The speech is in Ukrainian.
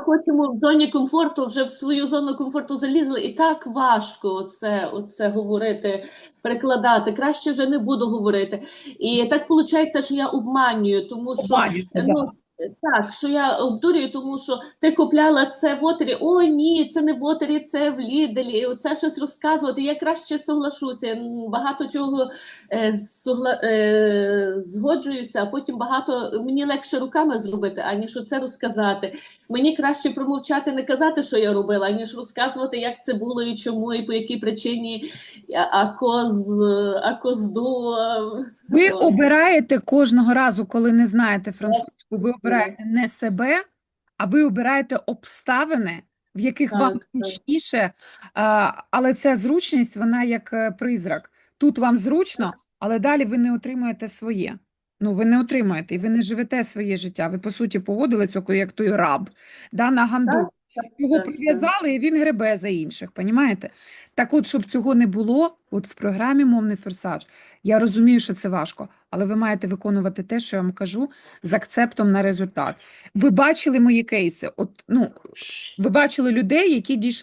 хочемо в зоні комфорту, вже в свою зону комфорту залізли, і так важко оце, оце говорити, перекладати. Краще вже не буду говорити. І так виходить, що я обманюю, тому що Обманюєте, да. ну, так, що я обдурюю, тому що ти купляла це в отері. О, ні, це не в отері, це в Ліделі. І оце щось розказувати. Я краще соглашуся. Багато чого е, согла, е, згоджуюся, а потім багато мені легше руками зробити, аніж оце розказати. Мені краще промовчати, не казати, що я робила, аніж розказувати, як це було і чому, і по якій причині, а, а коз, а козду. Ви обираєте кожного разу, коли не знаєте французьку, ви обираєте не себе, а ви обираєте обставини, в яких Так, вам зручніше, але ця зручність, вона як е, призрак. Тут вам зручно, але далі ви не отримуєте своє. Ну, ви не отримуєте, і ви не живете своє життя. Ви, по суті, поводились як той раб, да, на ганду. Його прив'язали, і він гребе за інших, понімаєте? Так от, щоб цього не було, от в програмі «Мовний форсаж», я розумію, що це важко, але ви маєте виконувати те, що я вам кажу, з акцептом на результат. Ви бачили мої кейси, от, ну, ви бачили людей, які дійшли.